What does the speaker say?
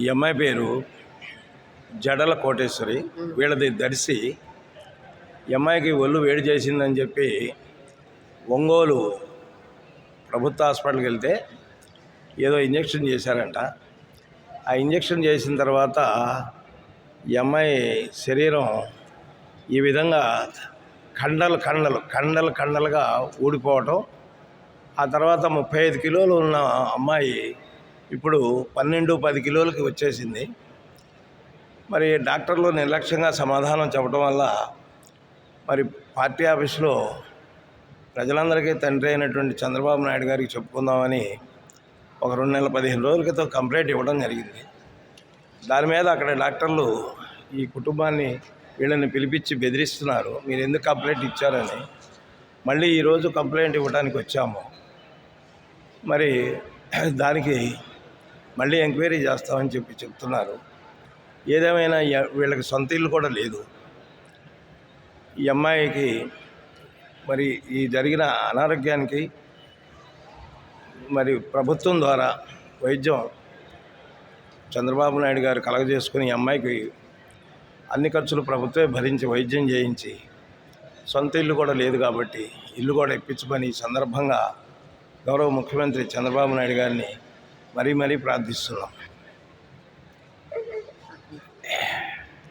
ఈ అమ్మాయి పేరు జడల కోటేశ్వరి. వీళ్ళది దర్శి. ఈ అమ్మాయికి ఒళ్ళు వేడి చేసిందని చెప్పి ఒంగోలు ప్రభుత్వ హాస్పిటల్కి వెళ్తే ఏదో ఇంజెక్షన్ చేశారంట. ఆ ఇంజెక్షన్ చేసిన తర్వాత ఈ అమ్మాయి శరీరం ఈ విధంగా కండలు కండలు కండలు కండలుగా ఊడిపోవటం. ఆ తర్వాత ముప్పై ఐదు కిలోలు ఉన్న అమ్మాయి ఇప్పుడు పన్నెండు పది కిలోలకి వచ్చేసింది. మరి డాక్టర్లు నిర్లక్ష్యంగా సమాధానం చెప్పడం వల్ల మరి పార్టీ ఆఫీస్లో ప్రజలందరికీ తండ్రి అయినటువంటి చంద్రబాబు నాయుడు గారికి చెప్పుకుందామని ఒక రెండు నెలల పదిహేను రోజుల క్రితం కంప్లైంట్ ఇవ్వడం జరిగింది. దాని మీద అక్కడ డాక్టర్లు ఈ కుటుంబాన్ని వీళ్ళని పిలిపించి బెదిరిస్తున్నారు. మీరు ఎందుకు కంప్లైంట్ ఇచ్చారని. మళ్ళీ ఈరోజు కంప్లైంట్ ఇవ్వడానికి వచ్చాము. మరి దానికి మళ్ళీ ఎంక్వైరీ చేస్తామని చెప్పి చెప్తున్నారు. ఏదేమైనా వీళ్ళకి సొంత ఇల్లు కూడా లేదు. ఈ అమ్మాయికి మరి ఈ జరిగిన అనారోగ్యానికి మరి ప్రభుత్వం ద్వారా వైద్యం చంద్రబాబు నాయుడు గారు కలగజేసుకుని ఈ అమ్మాయికి అన్ని ఖర్చులు ప్రభుత్వమే భరించి వైద్యం చేయించి సొంత ఇల్లు కూడా లేదు కాబట్టి ఇల్లు కూడా ఇప్పించమని ఈ సందర్భంగా గౌరవ ముఖ్యమంత్రి చంద్రబాబు నాయుడు గారిని మరీ మరీ ప్రార్థిస్తున్నాం